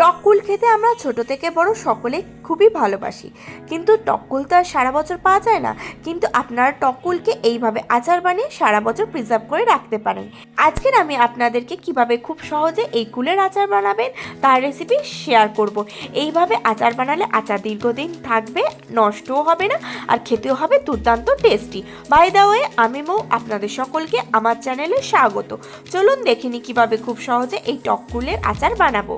টককুল খেতে আমরা ছোট থেকে বড় সকলে খুবই ভালোবাসি। কিন্তু টককুল তো আর সারা বছর পাওয়া যায় না। কিন্তু আপনারা টককুলকে এইভাবে আচার বানিয়ে সারা বছর প্রিজার্ভ করে রাখতে পারেন। আজকের আমি আপনাদেরকে কীভাবে খুব সহজে এই কুলের আচার বানাবেন, তার রেসিপি শেয়ার করব। এইভাবে আচার বানালে আচার দীর্ঘদিন থাকবে, নষ্টও হবে না, আর খেতেও হবে দুর্দান্ত টেস্টি বাই দা ওয়ে আমি মৌ, আপনাদের সকলকে আমার চ্যানেলে স্বাগত। চলুন দেখিনি কীভাবে খুব সহজে এই টককুলের আচার বানাবো।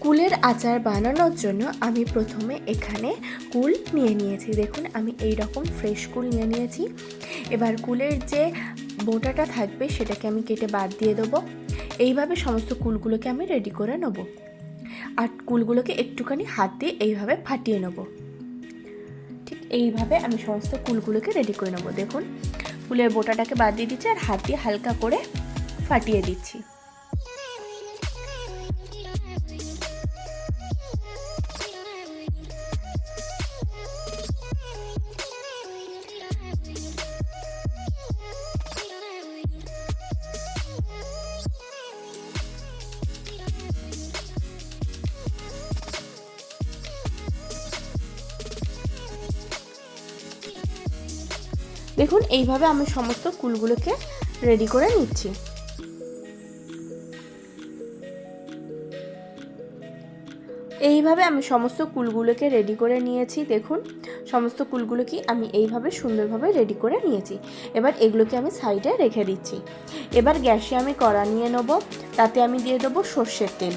কুলের আচার বানানোর জন্য আমি প্রথমে এখানে কুল নিয়ে নিয়েছি। দেখুন, আমি এই রকম ফ্রেশ কুল নিয়ে নিয়েছি। এবার কুলের যে বোটাটা থাকবে, সেটাকে আমি কেটে বাদ দিয়ে দেবো। এইভাবে সমস্ত কুলগুলোকে আমি রেডি করে নেব। আর কুলগুলোকে একটুখানি হাত দিয়ে এইভাবে ফাটিয়ে নেব। ঠিক এইভাবে আমি সমস্ত কুলগুলোকে রেডি করে নেব। দেখুন, কুলের বোটাটাকে বাদ দিয়ে দিচ্ছি আর হাত দিয়ে হালকা করে ফাটিয়ে দিচ্ছি। দেখুন, এইভাবে আমি সমস্ত কুলগুলোকে রেডি করে নিচ্ছি। এইভাবে আমি সমস্ত কুলগুলোকে রেডি করে নিয়েছি, দেখুন। সমস্ত কুলগুলোকে আমি এইভাবে সুন্দরভাবে রেডি করে নিয়েছি। এবার এগুলোকে আমি সাইডে রেখে দিচ্ছি। এবার গ্যাসে আমি কড়া নিয়ে নেব, তাতে আমি দিয়ে দেবো সর্ষের তেল।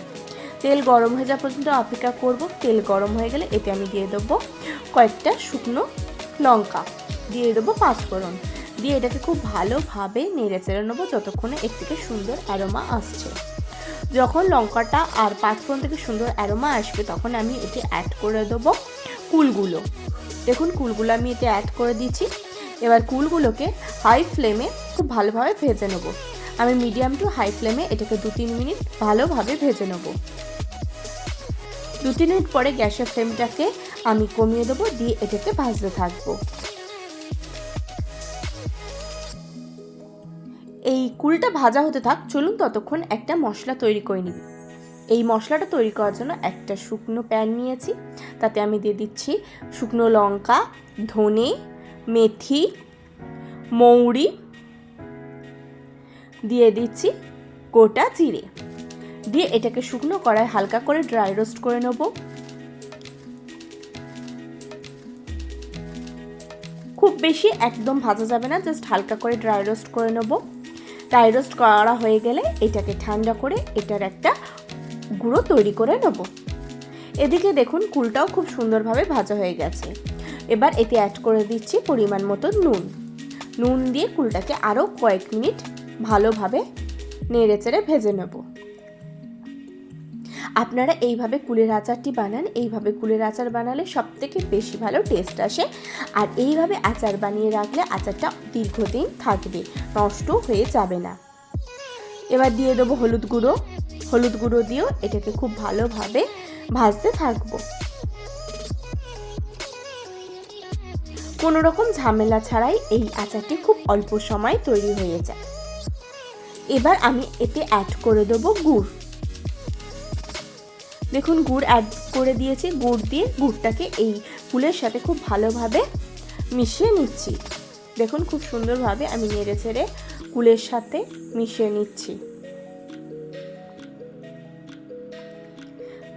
তেল গরম হয়ে যাওয়া পর্যন্ত অপেক্ষা করব। তেল গরম হয়ে গেলে এতে আমি দিয়ে দেবো কয়েকটা শুকনো লঙ্কা। দিয়ে দেবো পাঁচফোড়ন। দিয়ে এটাকে খুব ভালোভাবে নেড়ে চেড়ে নেব যতক্ষণে এর থেকে সুন্দর অ্যারোমা আসছে। যখন লঙ্কাটা আর পাঁচফোড়ন থেকে সুন্দর অ্যারোমা আসবে, তখন আমি এটি অ্যাড করে দেবো কুলগুলো। দেখুন, কুলগুলো আমি এতে অ্যাড করে দিচ্ছি এবার কুলগুলোকে হাই ফ্লেমে খুব ভালোভাবে ভেজে নেব। আমি মিডিয়াম টু হাই ফ্লেমে এটাকে দু তিন মিনিট ভালোভাবে ভেজে নেব। দু তিন মিনিট পরে গ্যাসের ফ্লেমটাকে আমি কমিয়ে দেবো, দিয়ে এটাকে ভাজতে থাকব। এই কুলটা ভাজা হতে থাক, চলুন ততক্ষণ একটা মশলা তৈরি করে নিই। এই মশলাটা তৈরি করার জন্য একটা শুকনো প্যান নিয়েছি। তাতে আমি দিয়ে দিচ্ছি শুকনো লঙ্কা, ধনে, মেথি, মৌরি, দিয়ে দিচ্ছি গোটা জিরে। দিয়ে এটাকে শুকনো করায় হালকা করে ড্রাই রোস্ট করে নেব। খুব বেশি একদম ভাজা যাবে না, জাস্ট হালকা করে ড্রাই রোস্ট করে নেব। ড্রাই রোস্ট করা হয়ে গেলে এটাকে ঠান্ডা করে এটার একটা গুঁড়ো তৈরি করে নেব। এদিকে দেখুন, কুলটাও খুব সুন্দরভাবে ভাজা হয়ে গেছে। এবার এতে অ্যাড করে দিচ্ছি পরিমাণ মতো নুন। নুন দিয়ে কুলটাকে আরও কয়েক মিনিট ভালোভাবে নেড়ে চেড়ে ভেজে নেব। আপনারা এইভাবে কুলের আচারটি বানান, এইভাবে কুলের আচার বানালে সব থেকে বেশি ভালো টেস্ট আসে। আর এইভাবে আচার বানিয়ে রাখলে আচারটা দীর্ঘদিন থাকবে, নষ্ট হয়ে যাবে না। এবার দিয়ে দেবো হলুদ গুঁড়ো। হলুদ গুঁড়ো দিয়েও এটাকে খুব ভালোভাবে ভাজতে থাকব। কোনো রকম ঝামেলা ছাড়াই এই আচারটি খুব অল্প সময় তৈরি হয়ে যায়। এবার আমি এতে অ্যাড করে দেবো গুড়। দেখুন, গুড় অ্যাড করে দিয়েছি। গুড় দিয়ে গুড়টাকে এই ফুলের সাথে খুব ভালোভাবে মিশিয়ে নিচ্ছি। দেখুন, খুব সুন্দরভাবে আমি নেড়ে ছেড়ে কুলের সাথে মিশিয়ে নিচ্ছি।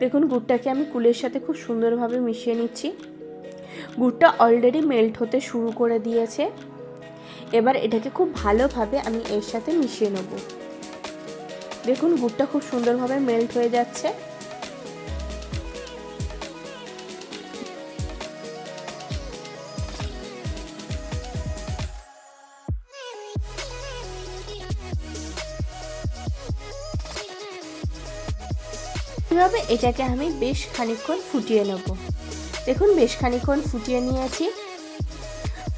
দেখুন, গুড়টাকে আমি কুলের সাথে খুব সুন্দরভাবে মিশিয়ে নিচ্ছি। গুড়টা অলরেডি মেল্ট হতে শুরু করে দিয়েছে। এবার এটাকে খুব ভালোভাবে আমি এর সাথে মিশিয়ে নেব। দেখুন, গুড়টা খুব সুন্দরভাবে মেল্ট হয়ে যাচ্ছে। এভাবে এটাকে আমি বেশ খানিকক্ষণ ফুটিয়ে নেব। দেখুন, বেশ খানিকক্ষণ ফুটিয়ে নিয়েছি।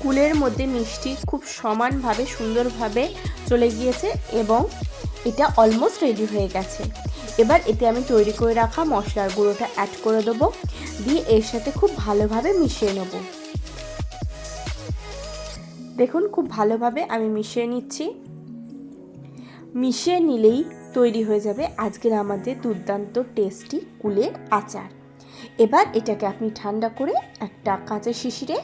কুলের মধ্যে মিষ্টি খুব সমানভাবে, সুন্দরভাবে চলে গিয়েছে এবং এটা অলমোস্ট রেডি হয়ে গেছে। এবার এতে আমি তৈরি করে রাখা মশলার গুঁড়োটা অ্যাড করে দেবো। দিয়ে এর সাথে খুব ভালোভাবে মিশিয়ে নেব। দেখুন, খুব ভালোভাবে আমি মিশিয়ে নিচ্ছি। মিশিয়ে নিলেই তৈরি হয়ে যাবে আজকের আমাদের দুর্দান্ত টেস্টি কুলের আচার। এবার এটাকে আপনি ঠান্ডা করে একটা কাঁচের শিশিরে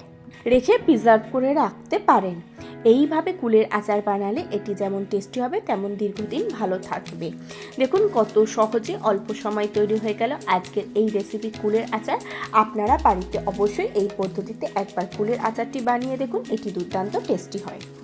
রেখে প্রিজার্ভ করে রাখতে পারেন। এইভাবে কুলের আচার বানালে এটি যেমন টেস্টি হবে, তেমন দীর্ঘদিন ভালো থাকবে। দেখুন কত সহজে অল্প সময় তৈরি হয়ে গেল আজকের এই রেসিপি কুলের আচার। আপনারা বাড়িতে অবশ্যই এই পদ্ধতিতে একবার কুলের আচারটি বানিয়ে দেখুন, এটি দুর্দান্ত টেস্টি হয়।